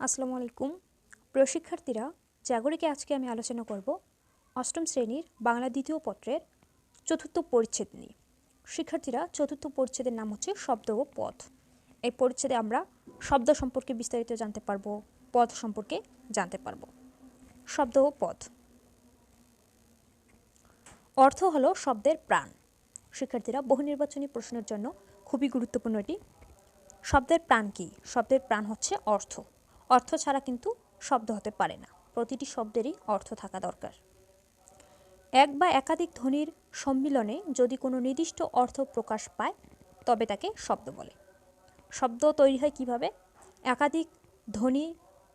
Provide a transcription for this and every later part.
আসসালামু আলাইকুম। প্রিয় শিক্ষার্থীরা জাগরিকে আজকে আমি আলোচনা করব অষ্টম শ্রেণির বাংলা দ্বিতীয় পত্রের চতুর্থ পরিচ্ছেদ নিয়ে। শিক্ষার্থীরা, চতুর্থ পরিচ্ছেদের নাম হচ্ছে শব্দ ও পথ। এই পরিচ্ছেদে আমরা শব্দ সম্পর্কে বিস্তারিত জানতে পারব পদ সম্পর্কে জানতে পারব। শব্দ ও পথ। অর্থ হলো শব্দের প্রাণ। শিক্ষার্থীরা, বহু নির্বাচনী প্রশ্নের জন্য খুবই গুরুত্বপূর্ণ এটি। শব্দের প্রাণ কি? শব্দের প্রাণ হচ্ছে অর্থ। অর্থ ছাড়া কিন্তু শব্দ হতে পারে না। প্রতিটি শব্দেরই অর্থ থাকা দরকার। এক বা একাধিক ধ্বনির সম্মিলনে যদি কোনো নির্দিষ্ট অর্থ প্রকাশ পায়, তবে তাকে শব্দ বলে। শব্দ তৈরি হয় কীভাবে? একাধিক ধ্বনি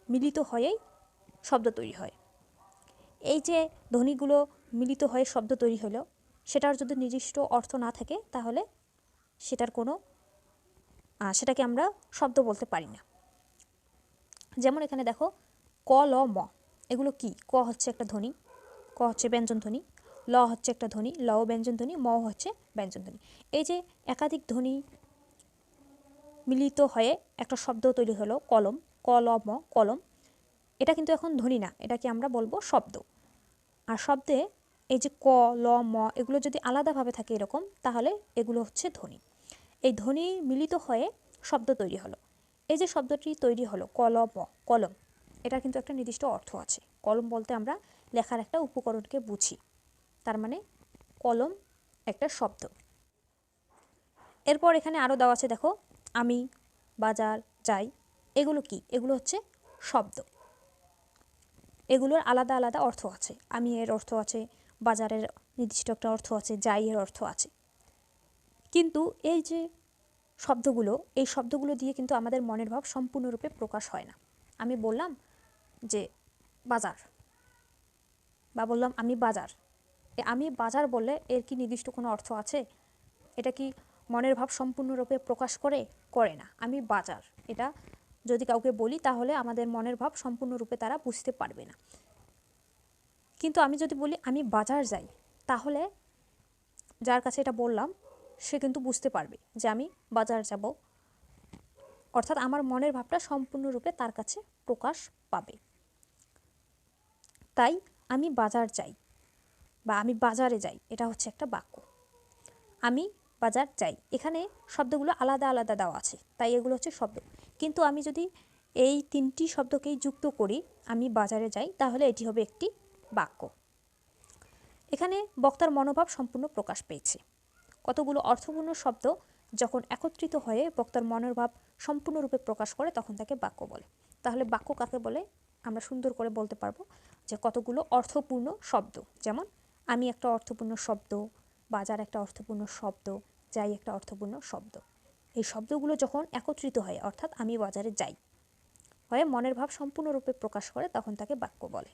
মিলিত হয়েই শব্দ তৈরি হয়। এই যে ধ্বনিগুলো মিলিত হয়ে শব্দ তৈরি হলো, সেটার যদি নির্দিষ্ট অর্থ না থাকে, তাহলে সেটার কোনো সেটাকে আমরা শব্দ বলতে পারি না। যেমন এখানে দেখো, ক, ল, ম। এগুলো কি? ক হচ্ছে একটা ধ্বনি, ক হচ্ছে ব্যঞ্জন ধ্বনি, ল হচ্ছে একটা ধ্বনি, ল ব্যঞ্জন ধ্বনি, ম হচ্ছে ব্যঞ্জন ধ্বনি। এই যে একাধিক ধ্বনি মিলিত হয়ে একটা শব্দ তৈরি হলো, কলম, ক, ল, ম, কলম, এটা কিন্তু এখন ধ্বনি না, এটাকে আমরা বলব শব্দ। আর শব্দে এই যে ক, ল, ম, এগুলো যদি আলাদাভাবে থাকে এরকম, তাহলে এগুলো হচ্ছে ধ্বনি। এই ধ্বনি মিলিত হয়ে শব্দ তৈরি হলো। এই যে শব্দটি তৈরি হলো, কলম কলম এটা কিন্তু একটা নির্দিষ্ট অর্থ আছে। কলম বলতে আমরা লেখার একটা উপকরণকে বুঝি। তার মানে কলম একটা শব্দ। এরপর এখানে আরও দেওয়া আছে, দেখো, আমি, বাজার, যাই, এগুলো কি? এগুলো হচ্ছে শব্দ। এগুলোর আলাদা আলাদা অর্থ আছে। আমি এর অর্থ আছে, বাজারের নির্দিষ্ট একটা অর্থ আছে যাই এর অর্থ আছে। কিন্তু এই যে শব্দগুলো, এই শব্দগুলো দিয়ে কিন্তু আমাদের মনের ভাব সম্পূর্ণরূপে প্রকাশ হয় না। আমি বললাম যে, বাজার। বা বললাম, আমি বাজার। আমি বাজার বললে এর কি নির্দিষ্ট কোনো অর্থ আছে? এটা কি মনের ভাব সম্পূর্ণরূপে প্রকাশ করে? করে না। আমি বাজার। এটা যদি কাউকে বলি, তাহলে আমাদের মনের ভাব সম্পূর্ণরূপে তারা বুঝতে পারবে না। কিন্তু আমি যদি বলি, আমি বাজার যাই, তাহলে যার কাছে এটা বললাম সে কিন্তু বুঝতে পারবে যে আমি বাজার যাব। অর্থাৎ আমার মনের ভাবটা সম্পূর্ণরূপে তার কাছে প্রকাশ পাবে। তাই আমি বাজার যাই বা আমি বাজারে যাই, এটা হচ্ছে একটা বাক্য। আমি বাজার যাই, এখানে শব্দগুলো আলাদা আলাদা দেওয়া আছে, তাই এগুলো হচ্ছে শব্দ। কিন্তু আমি যদি এই তিনটি শব্দকেই যুক্ত করি, আমি বাজারে যাই, তাহলে এটি হবে একটি বাক্য। এখানে বক্তার মনোভাব সম্পূর্ণ প্রকাশ পেয়েছে। কতগুলো অর্থপূর্ণ শব্দ যখন একত্রিত হয়ে বক্তার মনের ভাব সম্পূর্ণরূপে প্রকাশ করে, তখন তাকে বাক্য বলে। তাহলে বাক্য কাকে বলে? আমরা সুন্দর করে বলতে পারব যে কতগুলো অর্থপূর্ণ শব্দ। যেমন, আমি একটা অর্থপূর্ণ শব্দ বাজার একটা অর্থপূর্ণ শব্দ, যাই একটা অর্থপূর্ণ শব্দ। এই শব্দগুলো যখন একত্রিত হয়, অর্থাৎ আমি বাজারে যাই, হয়ে মনের ভাব সম্পূর্ণরূপে প্রকাশ করে, তখন তাকে বাক্য বলে।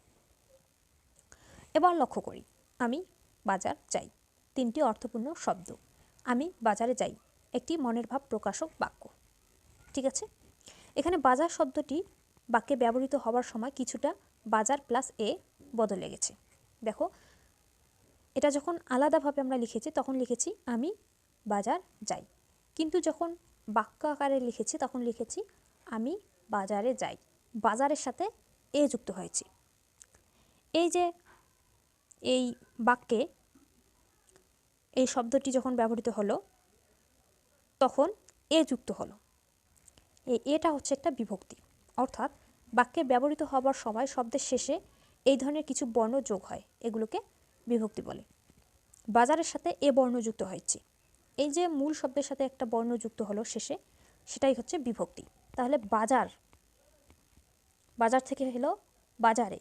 এবার লক্ষ্য করি, আমি বাজার যাই। তিনটি অর্থপূর্ণ শব্দ। আমি বাজারে যাই, একটি মনের ভাব প্রকাশক বাক্য। ঠিক আছে? এখানে বাজার শব্দটি বাক্যে ব্যবহৃত হওয়ার সময় কিছুটা বাজার প্লাস এ বদলে গেছে দেখো, এটা যখন আলাদাভাবে আমরা লিখেছি, তখন লিখেছি, আমি বাজার যাই। কিন্তু যখন বাক্য আকারে লিখেছি, তখন লিখেছি, আমি বাজারে যাই। বাজারের সাথে এ যুক্ত হয়েছে। এই যে, এই বাক্যে এই শব্দটি যখন ব্যবহৃত হলো, তখন এ যুক্ত হলো। এই এটা হচ্ছে একটা বিভক্তি। অর্থাৎ বাক্যে ব্যবহৃত হবার সময় শব্দের শেষে এই ধরনের কিছু বর্ণ যোগ হয়, এগুলোকে বিভক্তি বলে। বাজারের সাথে এ বর্ণ যুক্ত হয়েছে। এই যে মূল শব্দের সাথে একটা বর্ণ যুক্ত হলো শেষে, সেটাই হচ্ছে বিভক্তি। তাহলে বাজার বাজার থেকে হলো বাজারে।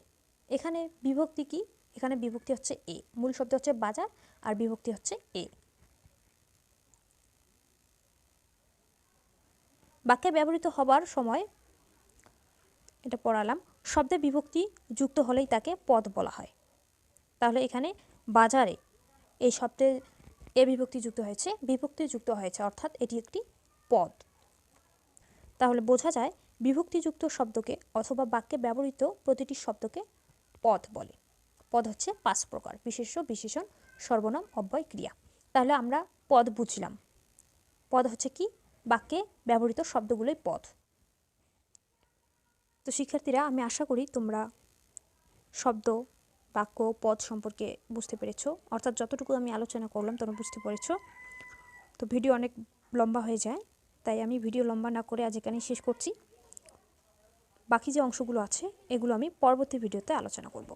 এখানে বিভক্তি কি? এখানে বিভক্তি হচ্ছে এ মূল শব্দ হচ্ছে বাজার, আর বিভক্তি হচ্ছে এ বাক্যে ব্যবহৃত হবার সময় এটা পড়ালাম, শব্দে বিভক্তি যুক্ত হলেই তাকে পদ বলা হয়। তাহলে এখানে বাজারে এই শব্দে এ বিভক্তি যুক্ত হয়েছে, বিভক্তি যুক্ত হয়েছে, অর্থাৎ এটি একটি পদ। তাহলে বোঝা যায় বিভক্তিযুক্ত শব্দকে অথবা বাক্যে ব্যবহৃত প্রতিটি শব্দকে পদ বলে। পদ হচ্ছে পাঁচ প্রকার, বিশেষ্য, বিশেষণ, সর্বনাম, অব্যয়, ক্রিয়া। তাহলে আমরা পদ বুঝলাম। পদ হচ্ছে কি? বাক্যে ব্যবহৃত শব্দগুলোই পদ। তো শিক্ষার্থীরা, আমি আশা করি তোমরা শব্দ, বাক্য, পদ সম্পর্কে বুঝতে পেরেছ। অর্থাৎ যতটুকু আমি আলোচনা করলাম, তোমরা বুঝতে পেরেছ। তো ভিডিও অনেক লম্বা হয়ে যায়, তাই আমি ভিডিও লম্বা না করে আজ এখানেই শেষ করছি। বাকি যে অংশগুলো আছে, এগুলো আমি পরবর্তী ভিডিওতে আলোচনা করব।